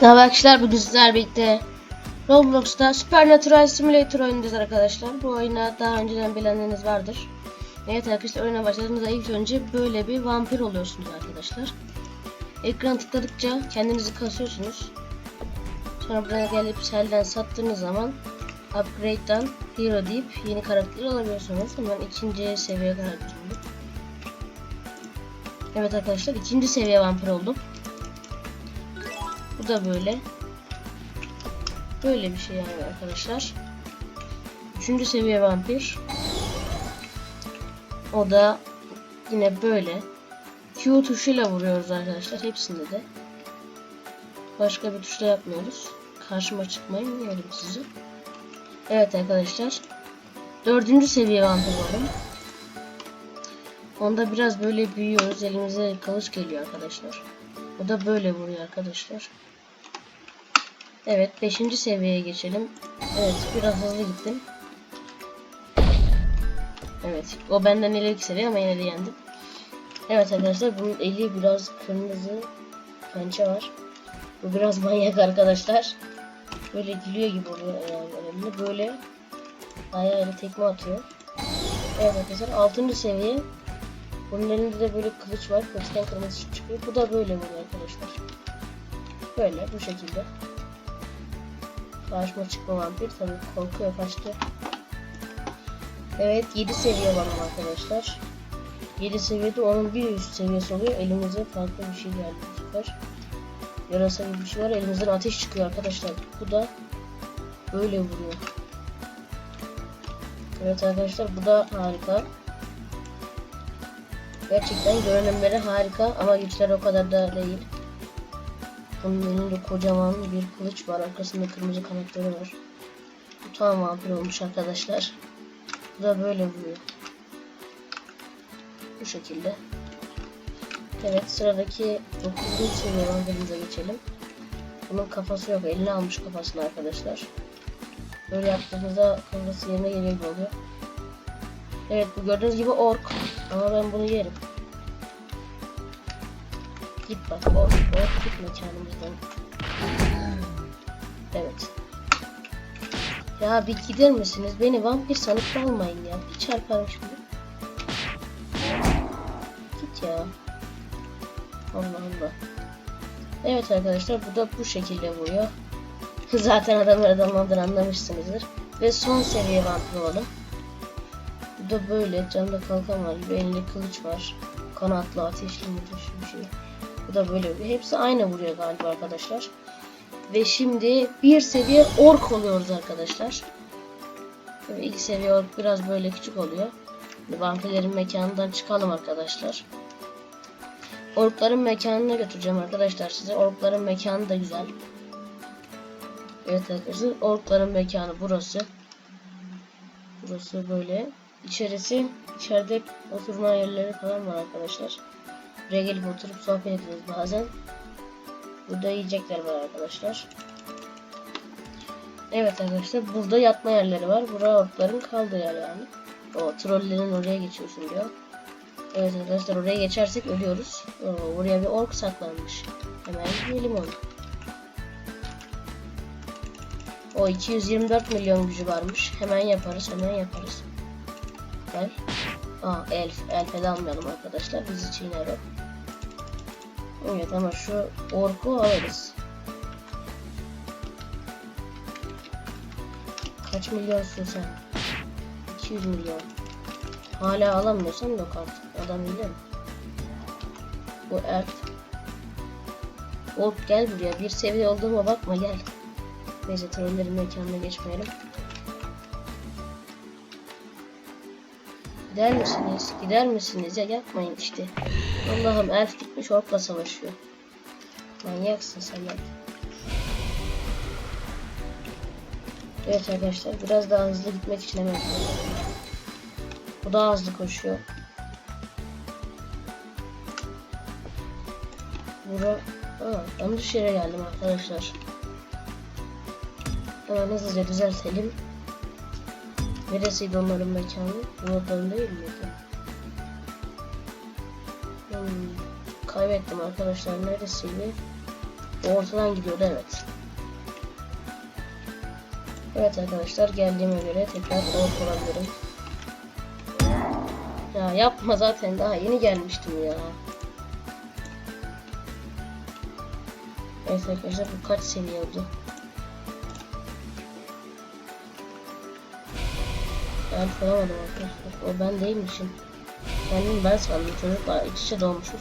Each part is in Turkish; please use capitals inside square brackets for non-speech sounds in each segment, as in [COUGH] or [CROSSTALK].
Merhaba arkadaşlar bugün sizlerle birlikte Roblox'ta Supernatural Simulator oynayacağız arkadaşlar. Bu oyuna daha önceden bilenleriniz vardır. Evet arkadaşlar oyuna başladığınızda ilk önce böyle bir vampir oluyorsunuz arkadaşlar. Ekran tıkladıkça kendinizi kasıyorsunuz. Sonra buraya gelip selden sattığınız zaman Upgrade'dan Hero deyip yeni karakteri alabiliyorsunuz. Hemen ikinci seviye karakter oldum. Evet arkadaşlar ikinci seviye vampir oldum. Da böyle. Böyle bir şey yani arkadaşlar. Üçüncü seviye vampir. O da yine böyle. Q tuşuyla vuruyoruz arkadaşlar. Hepsinde de. Başka bir tuşla yapmıyoruz. Karşıma çıkmayın. Yerim sizi. Evet arkadaşlar. Dördüncü seviye vampir oldum. Onda biraz böyle büyüyoruz. Elimize kılıç geliyor arkadaşlar. O da böyle vuruyor arkadaşlar. Evet 5. seviyeye geçelim. Evet biraz hızlı gittim. Evet o benden ileriki seviye ama yine de yendim. Evet arkadaşlar bunun eli biraz kırmızı pençe var. Bu biraz manyak arkadaşlar. Böyle gülüyor gibi oluyor yani. Böyle ayağıyla tekme atıyor. Evet arkadaşlar 6. seviye. Bunun elinde de böyle kılıç var. Kılıçtan kırmızı çıkıyor. Bu da böyle vuruyor arkadaşlar. Böyle bu şekilde. Karşıma çıkma vampir tabii korkuyor kaçtı. Evet 7 seviye var arkadaşlar. 7 seviyede onun bir üst seviyesi oluyor. Elimize farklı bir şey geldi bu sefer. Yarasa gibi bir şey var. Elimizden ateş çıkıyor arkadaşlar. Bu da böyle vuruyor. Evet arkadaşlar bu da harika. Gerçekten görünümleri harika ama güçleri o kadar da değil. Bunun elinde kocaman bir kılıç var. Arkasında kırmızı kanatları var. Bu tam vampir olmuş arkadaşlar. Bu da böyle vuruyor. Bu şekilde. Evet sıradaki 9. seviye vampirimize geçelim. Bunun kafası yok. Eline almış kafasını arkadaşlar. Böyle yaptığımızda kafası yerine geliyor oluyor. Evet bu gördüğünüz gibi ork. Ama ben bunu yerim. Git bak ork, ork git mekanımızdan. Evet. Ya bir gider misiniz? Beni vampir sanıp almayın ya. Bir çarparım şimdi. Git ya. Allah Allah. Evet arkadaşlar bu da bu şekilde vuruyor. [LAUGHS] Zaten adamlar adamlardan anlamışsınızdır. Ve son seviye vampir olalım. Bu da böyle camda kalkan var elinde kılıç var. Kanatlı ateşli müthiş bir şey. Bu da böyle vuruyor. Hepsi aynı vuruyor galiba arkadaşlar. Ve şimdi bir seviye ork oluyoruz arkadaşlar. Ve ilk seviye ork biraz böyle küçük oluyor. Şimdi vampirlerin mekanından çıkalım arkadaşlar. Orkların mekanına götüreceğim arkadaşlar size. Orkların mekanı da güzel. Evet arkadaşlar orkların mekanı burası. Burası böyle. İçerisi, içeride oturma yerleri falan var arkadaşlar. Buraya gelip oturup sohbet ediyoruz bazen. Burada yiyecekler var arkadaşlar. Evet arkadaşlar burada yatma yerleri var. Buraya orkların kaldığı yer yani. O trollerin oraya geçiyorsun diyor. Evet arkadaşlar oraya geçersek ölüyoruz. Oo, oraya bir ork saklanmış. Hemen yiyelim onu. O 224 milyon gücü varmış. Hemen yaparız, hemen yaparız. Gel. Aa elf. Elf'e de almayalım arkadaşlar. Bizi çiğner o. Evet ama şu orku alırız. Kaç milyonsun sen? 200 milyon. Hala alamıyorsam yok artık. Adam bilir mi? Bu elf. Ork gel buraya. Bir seviye olduğuma bakma gel. Neyse trollerin mekanına geçmeyelim. Gider misiniz? Gider misiniz? Ya yapmayın işte. Allah'ım elf gitmiş orkla savaşıyor. Manyaksın sen ya. Evet arkadaşlar biraz daha hızlı gitmek için hemen Bu daha hızlı koşuyor. Bura... Aa, yanlış yere geldim arkadaşlar. Hemen hızlıca düzeltelim. Neresiydi onların mekanı? Bunların değil miydi? Hmm, kaybettim arkadaşlar. Neresiydi? Ortadan gidiyordu evet. Evet arkadaşlar geldiğime göre tekrar ork olabilirim. Ya yapma zaten daha yeni gelmiştim ya. Evet arkadaşlar bu kaç seviye oldu? Ben soramadım arkadaşlar. O ben değilmişim. Kendim ben sandım. Çocuklar iç içe doğmuşuz.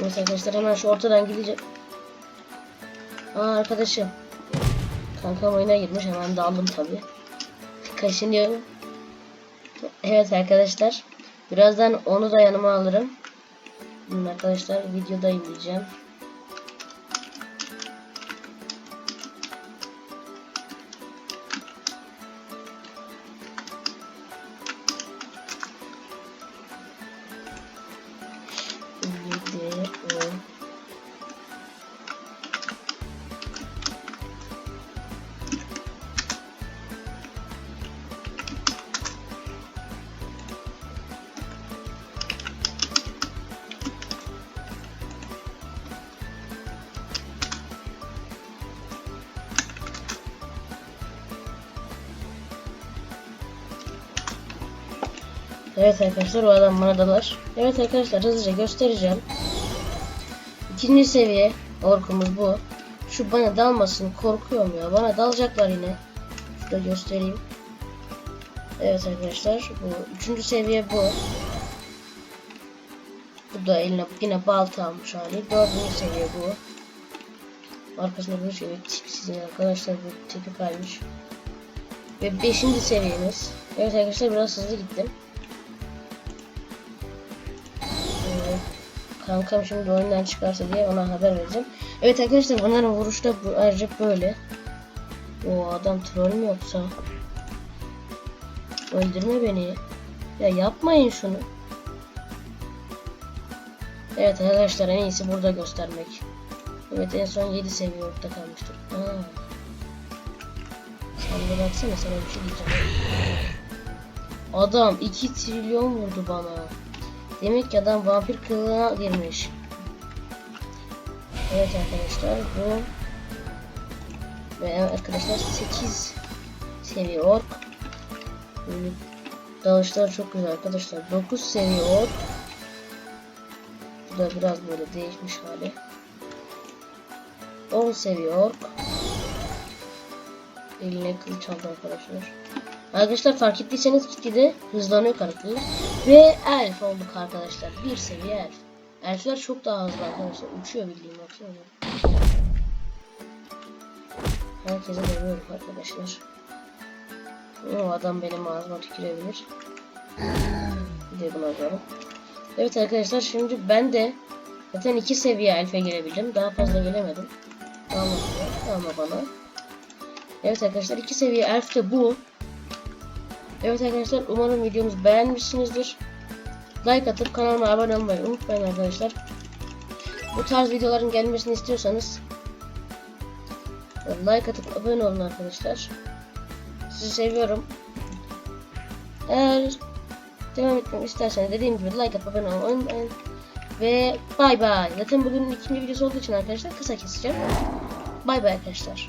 Neyse arkadaşlar hemen şu ortadan gidecek. Aa arkadaşım. Kankam oyuna girmiş hemen daldım tabi. Kaşınıyorum. Evet arkadaşlar. Birazdan onu da yanıma alırım. Arkadaşlar videodayım diyeceğim. Evet arkadaşlar o adam bana dalar. Evet arkadaşlar hızlıca göstereceğim. İkinci seviye orkumuz bu. Şu bana dalmasın korkuyorum ya. Bana dalacaklar yine. Şurada göstereyim. Evet arkadaşlar bu üçüncü seviye bu. Bu da eline yine balta almış hali. Dördüncü seviye bu. Arkasında bir şey tipsiz arkadaşlar bu tipi kaymış. Ve beşinci seviyemiz. Evet arkadaşlar biraz hızlı gittim. Kankam şimdi oyundan çıkarsa diye ona haber vereceğim. Evet arkadaşlar bunların vuruşta bu ayrıca böyle. O adam troll mü yoksa? Öldürme beni. Ya yapmayın şunu. Evet arkadaşlar en iyisi burada göstermek. Evet en son 7 seviye orta kalmıştık. Sen de baksana sana bir şey diyeceğim. Adam 2 trilyon vurdu bana. Demek ki adam vampir kılığına girmiş. Evet arkadaşlar bu ve arkadaşlar 8 seviye ork. Dalışlar çok güzel arkadaşlar. 9 seviye ork. Bu da biraz böyle değişmiş hali. 10 seviye ork. Eline kılıç aldı arkadaşlar. Arkadaşlar fark ettiyseniz gitgide hızlanıyor karakterler. Ve elf olduk arkadaşlar. Bir seviye elf. Elfler çok daha hızlı arkadaşlar. Uçuyor bildiğim baksana. Herkese dövüyorum arkadaşlar. O adam benim ağzıma tükürebilir. De bunu. Evet arkadaşlar şimdi ben de zaten iki seviye elfe girebildim. Daha fazla gelemedim. Tamam, tamam bana. Evet arkadaşlar iki seviye elf de bu. Evet arkadaşlar umarım videomuzu beğenmişsinizdir. Like atıp kanalıma abone olmayı unutmayın arkadaşlar. Bu tarz videoların gelmesini istiyorsanız like atıp abone olun arkadaşlar. Sizi seviyorum. Eğer devam etmemi isterseniz dediğim gibi like atıp abone olmayı unutmayın. Ve bay bay. Zaten bugün ikinci videosu olduğu için arkadaşlar kısa keseceğim. Bay bay arkadaşlar.